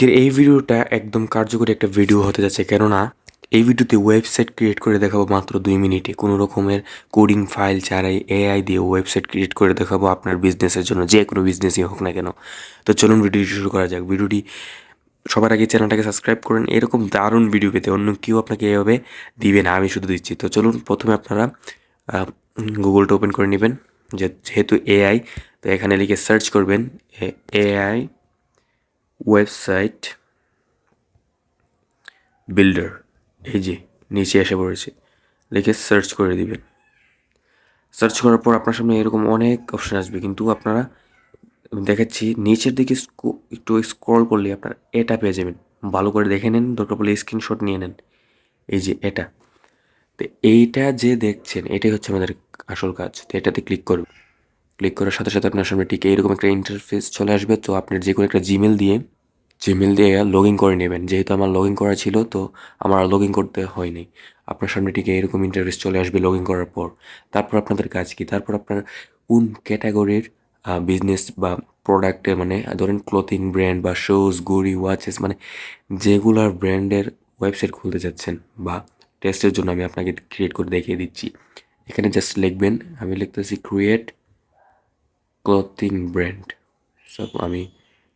আজকের এই ভিডিওটা একদম কার্যকরী একটা ভিডিও হতে যাচ্ছে। কেননা এই ভিডিওতে ওয়েবসাইট ক্রিয়েট করে দেখাবো মাত্র দুই মিনিটে। কোনো রকমের কোডিং ফাইল ছাড়াই এআই দিয়ে ওয়েবসাইট ক্রিয়েট করে দেখাবো আপনার বিজনেসের জন্য, যে কোনো বিজনেসই হোক না কেন। তো চলুন ভিডিওটি শুরু করা যাক। ভিডিওটি সবার আগে চ্যানেলটাকে সাবস্ক্রাইব করেন। এরকম দারুণ ভিডিও পেতে অন্য কেউ আপনাকে এভাবে দিবে না, আমি শুধু দিচ্ছি। তো চলুন প্রথমে আপনারা গুগলটা ওপেন করে নেবেন। যেহেতু এআই তো এখানে লিখে সার্চ করবেন এআই ওয়েবসাইট বিল্ডার, এই যে নিচে এসে পড়েছে, লিখে সার্চ করে দিবেন। সার্চ করার পর আপনার সামনে এরকম অনেক অপশন আসবে, কিন্তু আপনারা দেখাচ্ছি, নিচের দিকে একটু স্ক্রল করলে আপনার এটা পেয়ে যাবেন। ভালো করে দেখে নেন দরকার পড়লে স্ক্রিনশট নিয়ে নেন। এই যে এটা। তো এইটা যে দেখছেন, এটাই হচ্ছে আমাদের আসল কাজ। তো এটাতে ক্লিক করুন। ক্লিক করার সাথে সাথে আপনার সামনে ঠিক এইরকম একটা ইন্টারফেস চলে আসবে। তো আপনার যে কোনো একটা জিমেল দিয়ে জিমেল দিয়ে লগ ইন করে নেবেন। যেহেতু আমার লগ ইন করা ছিল, তো আমার লগ ইন করতে হয়নি। আপনার সামনে ঠিক এরকম ইন্টারফেস চলে আসবে লগ ইন করার পর। তারপর আপনাদের কাজ কি? তারপর আপনার কোন ক্যাটাগরির বিজনেস বা প্রোডাক্টের মানে ধরেন ক্লোথিং ব্র্যান্ড বা শুজ ঘড়ি ওয়াচেস মানে যেগুলার ব্র্যান্ডের ওয়েবসাইট খুলতে যাচ্ছেন বা টেস্টের জন্য আমি আপনাকে ক্রিয়েট করে দেখিয়ে দিচ্ছি। এখানে জাস্ট লিখবেন, আমি লিখতেছি ক্রিয়েট ক্লথিং ব্র্যান্ড সব আমি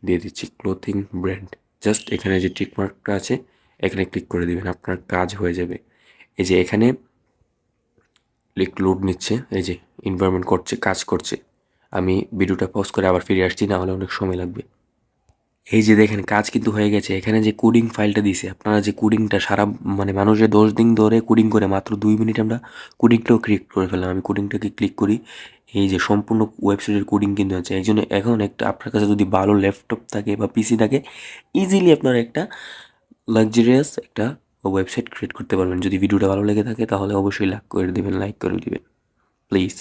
দিয়ে দিচ্ছি ক্লথিং ব্র্যান্ড জাস্ট এখানে যে টিকমার্কটা আছে, এখানে ক্লিক করে দিবেন, আপনার কাজ হয়ে যাবে। এই যে এখানে লিক লোড নিচ্ছে, এই যে ইনভারমেন্ট করছে, কাজ করছে। আমি ভিডিওটা পজ করে আবার ফিরে আসছি না হলে অনেক সময় লাগবে। এই যে দেখেন, কাজ কিন্তু হয়ে গেছে। এখানে যে কোডিং ফাইলটা দিছে, আপনারা যে কোডিংটা সারা মানে মানুষের দশ দিন ধরে কোডিং করে, মাত্র দুই মিনিট আমরা কোডিংটাও ক্রিয়েট করে ফেললাম। আমি কোডিংটাকে ক্লিক করি, এই যে সম্পূর্ণ ওয়েবসাইটের কোডিং কিন্তু আছে। এই জন্য এখন একটা, আপনার কাছে যদি ভালো ল্যাপটপ থাকে বা পিসি থাকে ইজিলি আপনারা একটা লাক্সারিয়াস একটা ওয়েবসাইট ক্রিয়েট করতে পারবেন। যদি ভিডিওটা ভালো লেগে থাকে, তাহলে অবশ্যই লাইক করে দেবেন লাইক করে দিবেন। প্লিজ